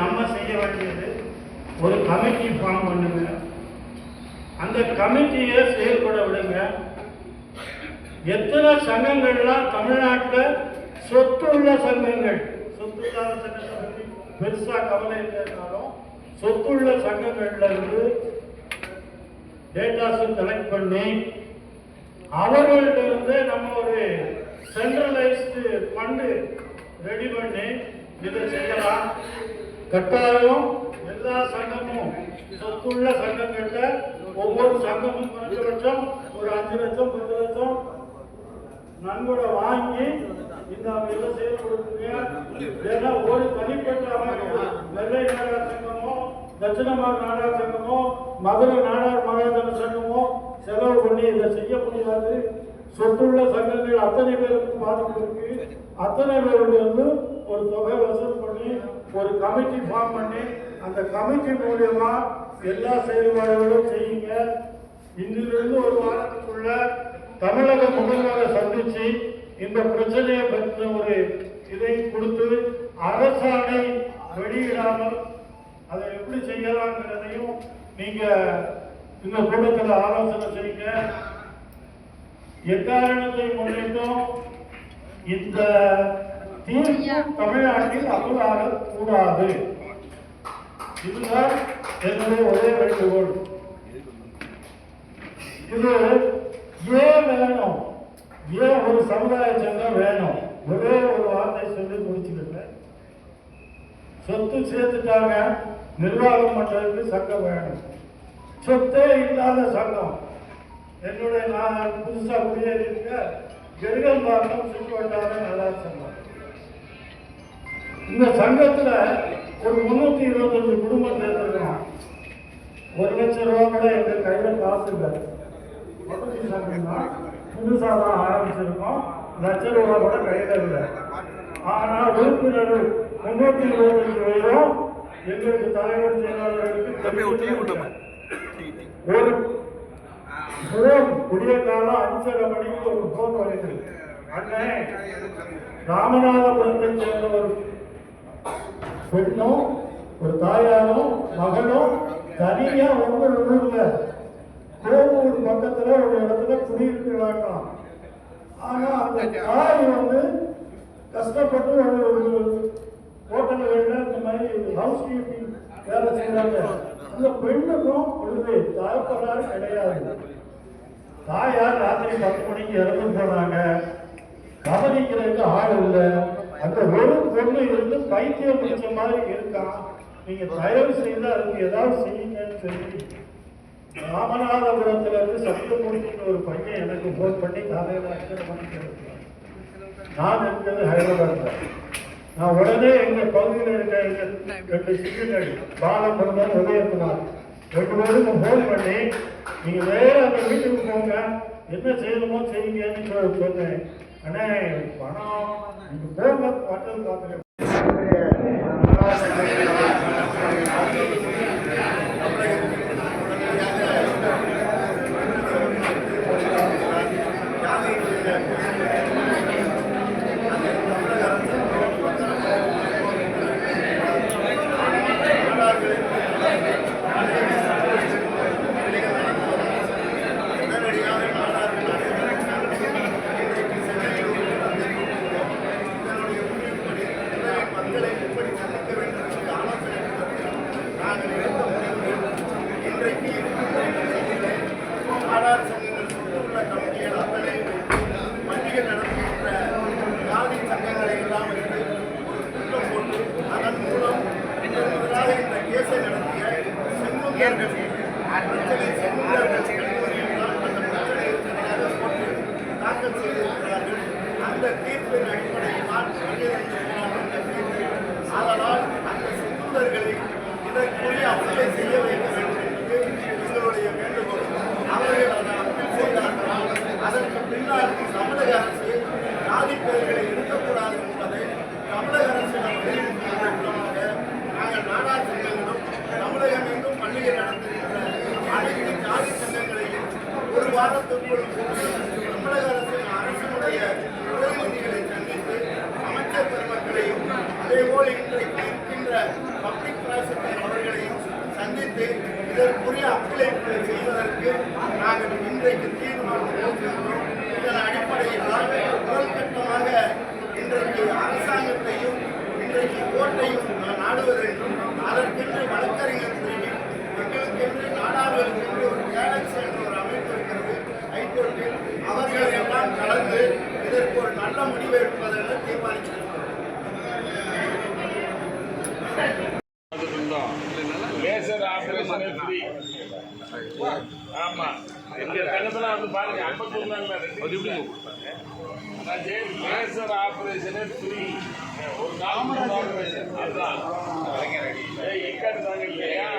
நம்ம செய்ய வேண்டியது ஒரு கமிட்டி ஃபார்ம் பண்ணுங்க அந்த கமிட்டியை செயல்பட விடுங்க. எத்தனை சங்கங்கள்லாம் தமிழ்நாட்டில் சொத்துள்ள சங்கங்கள்? சொத்துக்கார சங்கத்தை பற்றி பெருசா கவலை இல்லைனாலும் சொத்துள்ள சங்கங்கள்ல இருந்து டேட்டாஸும் கலெக்ட் பண்ணி அவர்கள்ட்ட இருந்து நம்ம ஒரு சென்ட்ரலைஸ்டு ஃபண்டு ரெடி பண்ணி இதை செய்யலாம். கட்டாயம் எல்லா சங்கமும் சொத்துள்ள சங்கங்கள்ல ஒவ்வொரு சங்கமும் குறைந்தபட்சம் ஒரு அஞ்சு லட்சம் பத்து லட்சம் நன்கொடை வாங்கி இந்த இதை கொடுக்குங்க. ஏன்னா ஒரு தனிப்பட்ட அமைப்பு வெள்ளை நாடார் சங்கமோ தட்சிணமார் நாடார் சங்கமோ மதுரை நாடார் மகாஜன சங்கமோ செலவு பண்ணி இதை செய்ய முடியாது. சொத்துள்ள சங்கங்கள் அத்தனை பேருக்கு பாதிப்பு இருக்கு. அத்தனை பேருக்கு வந்து ஒரு தொகை வசூல் பண்ணி ஒரு கமிட்டி ஃபார்ம் பண்ணி அந்த கமிட்டி மூலியமா எல்லா செயல்பாடுகளும் செய்யுங்க. இன்றிலிருந்து ஒரு வாரத்துக்குள்ள தமிழக முதல்வரை சந்திச்சு இந்த பிரச்சனையை பற்றின ஒரு இதை கொடுத்து அரசாணை வெளியிடாமல் அதை எப்படி செய்யலாங்கிறதையும் நீங்க இந்த கூட்டத்தில் ஆலோசனை செய்யுங்க. எக்காரணத்தை முன்னிட்டும் இந்த தீர்ப்பு தமிழ்நாட்டில் அமலாக கூடாது. இதுதான் என்னுடைய ஒரே வேண்டுகோள். இது ஏன் வேணும். ஏன் ஒரு சமுதாய சங்கம் வேணும். ஒரே ஒரு வார்த்தை சொல்லி முடிச்சுக்கிட்டேன் சொத்து சேர்த்துட்டாங்க. நிர்வாகம் பண்றதுக்கு சங்கம் வேணும். சொத்தே இல்லாத சங்கம். என்னுடைய நான் புதுசாக குடியேறி இருக்க சுற்று சுற்றுவட்டார நல்லா சங்கம். இந்த சங்கத்துல ஒரு முன்னூத்தி இருபத்தஞ்சு குடும்பம் சேர்ந்துருக்கோம் ஒரு லட்சம் ரூபா கூட எங்க கையில காசு இல்லை. சங்கம் தான் ஆரம்பிச்சிருக்கோம். லட்ச ரூபா கூட கையில இல்லை. ஆனா உறுப்பினர்கள் முன்னூத்தி இருபத்தஞ்சு பேரும் எங்களுக்கு தலைவர் செயலாளர்களுக்கு ஒரு போன் விடிய காலம் அஞ்சரை மணிக்கு ஒரு போன் வருது அண்ணன் ராமநாதபுரத்தை சேர்ந்த ஒரு பெண்ணும் ஒரு தாயாரும் மகனும் தனியா ஒன்று இல்லை. கோவூர் பக்கத்துல ஒரு இடத்துல குடியிருக்கிறாங்களாம் ஆனா அந்த தாய் வந்து கஷ்டப்பட்டு ஒரு ஒரு ஹோட்டல்கள்ல இந்த மாதிரி ஹவுஸ் கீப்பிங் வேலை செய்யறாங்க அந்த பெண்ணுக்கும் பொழுது தாய்ப்படாரு கிடையாது. தாயார் ராத்திரி பத்து மணிக்கு இறந்து போனாங்க. கவனிக்கிறதுக்கு ஆள் இல்லை. அந்த ஒரு பொண்ணு இருந்து பைத்தியம் பிடிச்ச மாதிரி இருக்கான் நீங்க தயவு செய்து அதுக்கு ஏதாவது செய்யுங்கன்னு சொல்லி ராமநாதபுரத்துல இருந்து சத்தியமூர்த்தின்னு ஒரு பையன் எனக்கு ஃபோன் பண்ணி காலையில் அஞ்சரை மணிக்கு நான் இருக்கிறது ஹைதராபாத்ல. நான் உடனே எங்க பகுதியில் இருக்க எங்க ரெண்டு சிங்கங்கள் பாலபுரம் உதயகுமார் ரெண்டு பேருக்கும் ஃபோன் பண்ணி நீங்க வேற அந்த வீட்டுக்கு போங்க. என்ன செய்யணுமோ செய்யுங்கன்னு சொன்னேன். அண்ணே பணம் நீங்க போங்க பட்டம் பார்த்துக்க மக்களை எப்படி அதற்குரிய அப்ளைகளை செய்வதற்கு நாங்கள் இன்றைக்கு தீர்மானம் எடுத்திருக்கிறோம் இதன் அடிப்படையில் முதல் கட்டமாக இன்றைக்கு அரசாங்கத்தையும் இன்றைக்கு கோட்டையும் நாடுவது அதற்கென்று வழக்கறிஞர் பிரிவில் மக்களுக்கென்று நாடாளுவதற்கென்று ஒரு கேலக்ஸ் என்ற ஒரு அமைப்பு இருக்கிறது. ஹைகோர்ட்டில் அவர்கள் கலந்து இதற்கு ஒரு நல்ல முடிவை மேஜர் ஆப்ரேஷனே ஃப்ரீ ஒரு காமராஜ் ஆப்ரேஷன் அதுதான் எக்கடி தாங்க இல்லையா